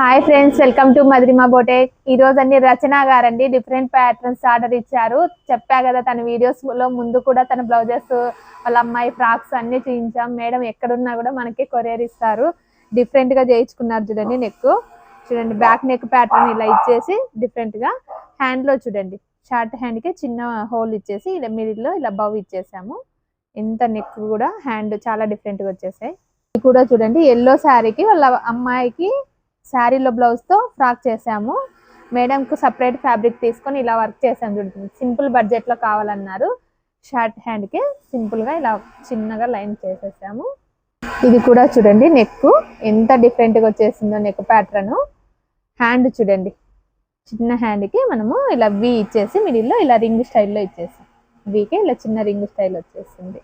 Hi friends welcome to Madhurima boutique ఈ రోజు అన్ని రచన గారండి డిఫరెంట్ ప్యాటర్న్స్ ఆర్డర్ ఇచ్చారు. చెప్పా కదా తన వీడియోస్లో ముందు కూడా తన బ్లౌజెస్ వాళ్ళ అమ్మాయి ఫ్రాక్స్ అన్ని చూపించాం మేడం ఎక్కడున్నా కూడా మనకి కొరియర్ ఇస్తారు. డిఫరెంట్గా చేయించుకున్నారు చూడండి నెక్ చూడండి బ్యాక్ నెక్ ప్యాటర్న్ ఇలా ఇచ్చేసి డిఫరెంట్గా హ్యాండ్లో చూడండి. షార్ట్ హ్యాండ్కి చిన్న హోల్ ఇచ్చేసి ఇలా మిడిల్లో ఇలా బవ్ ఇచ్చేసాము. ఎంత నెక్ కూడా హ్యాండ్ చాలా డిఫరెంట్గా వచ్చేసాయి. ఇది కూడా చూడండి ఎల్లో శారీకి వాళ్ళ అమ్మాయికి శారీలో బ్లౌజ్తో ఫ్రాక్ చేసాము మేడం కు సపరేట్ ఫ్యాబ్రిక్ తీసుకొని ఇలా వర్క్ చేసాము చూడండి. సింపుల్ బడ్జెట్లో కావాలన్నారు. షార్ట్ హ్యాండ్కి సింపుల్గా ఇలా చిన్నగా లైన్ చేసేసాము. ఇది కూడా చూడండి నెక్ ఎంత డిఫరెంట్గా వచ్చేసిందో నెక్ ప్యాటర్న్. హ్యాండ్ చూడండి. చిన్న హ్యాండ్కి మనము ఇలా వి ఇచ్చేసి మిడిల్లో ఇలా రింగ్ స్టైల్లో ఇచ్చేసాం. వీకే ఇలా చిన్న రింగ్ స్టైల్ వచ్చేసింది.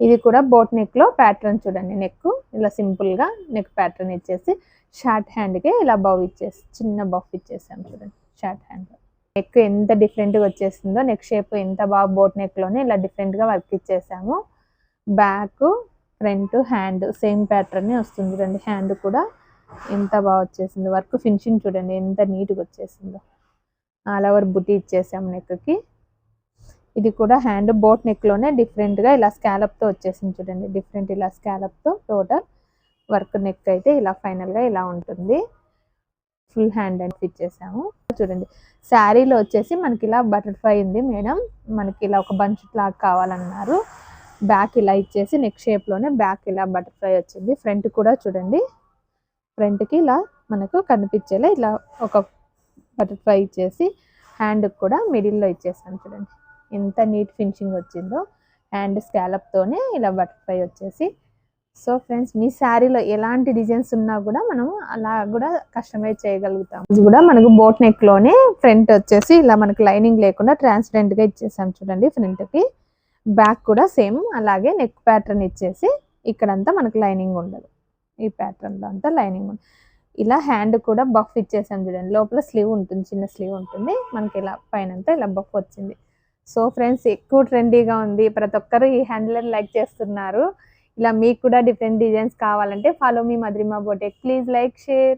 ఇది కూడా బోట్ నెక్లో ప్యాటర్న్ చూడండి నెక్ ఇలా సింపుల్గా నెక్ ప్యాటర్న్ ఇచ్చేసి షార్ట్ హ్యాండ్కి ఇలా బవ్ ఇచ్చేసి చిన్న బఫ్ ఇచ్చేసాం చూడండి షార్ట్ హ్యాండ్ నెక్ ఎంత డిఫరెంట్గా వచ్చేసిందో నెక్ షేప్ ఎంత బాగా బోట్ నెక్లోనే ఇలా డిఫరెంట్గా వర్క్ ఇచ్చేసాము. బ్యాక్ ఫ్రంట్ హ్యాండ్ సేమ్ ప్యాటర్నే వస్తుంది చూడండి హ్యాండ్ కూడా ఎంత బాగా వచ్చేసింది వర్క్ ఫినిషింగ్ చూడండి ఎంత నీట్గా వచ్చేసిందో. ఆల్ ఓవర్ బుట్టి ఇచ్చేసాము నెక్కి ఇది కూడా హ్యాండ్ బోట్ నెక్లోనే డిఫరెంట్గా ఇలా స్కాలప్తో వచ్చేసింది చూడండి. డిఫరెంట్ ఇలా స్కాలప్తో టోటల్ వర్క్ నెక్ అయితే ఇలా ఫైనల్గా ఇలా ఉంటుంది. ఫుల్ హ్యాండ్ అండ్ ఫిట్ చేసాము. చూడండి. శారీలో వచ్చేసి మనకి ఇలా బటర్ఫ్లై ఉంది మేడం. మనకి ఇలా ఒక బంచ్ లాగా కావాలన్నారు. బ్యాక్ ఇలా ఇచ్చేసి నెక్ షేప్లోనే బ్యాక్ ఇలా బటర్ఫ్లై వచ్చింది. ఫ్రంట్ కూడా చూడండి. ఫ్రంట్కి ఇలా మనకు కనిపించేలా ఇలా ఒక బటర్ఫ్లై ఇచ్చేసి హ్యాండ్ కూడా మిడిల్లో ఇచ్చేసాను చూడండి. ఎంత నీట్ ఫినిషింగ్ వచ్చిందో హ్యాండ్ స్కాలప్తోనే ఇలా బటర్ఫ్లై వచ్చేసి. సో ఫ్రెండ్స్ మీ శారీలో ఎలాంటి డిజైన్స్ ఉన్నా కూడా మనం అలా కూడా కస్టమైజ్ చేయగలుగుతాం. ఇది కూడా మనకు బోట్ నెక్లోనే ఫ్రంట్ వచ్చేసి ఇలా మనకు లైనింగ్ లేకుండా ట్రాన్స్పరెంట్గా ఇచ్చేసాం చూడండి ఫ్రంట్కి బ్యాక్ కూడా సేమ్ అలాగే నెక్ ప్యాటర్న్ ఇచ్చేసి ఇక్కడంతా మనకు లైనింగ్ ఉండదు. ఈ ప్యాటర్న్లో అంతా లైనింగ్ ఉండదు ఇలా హ్యాండ్ కూడా బఫ్ ఇచ్చేసాం చూడండి. లోపల స్లీవ్ ఉంటుంది చిన్న స్లీవ్ ఉంటుంది. మనకి ఇలా పైన అంతా ఇలా బఫ్ వచ్చింది. సో ఫ్రెండ్స్ ఎక్కువ ట్రెండీగా ఉంది. ప్రతి ఒక్కరు ఈ హ్యాండ్లర్ లైక్ చేస్తున్నారు. ఇలా మీకు కూడా డిఫరెంట్ డిజైన్స్ కావాలంటే follow me Madhurima boutique. Please like share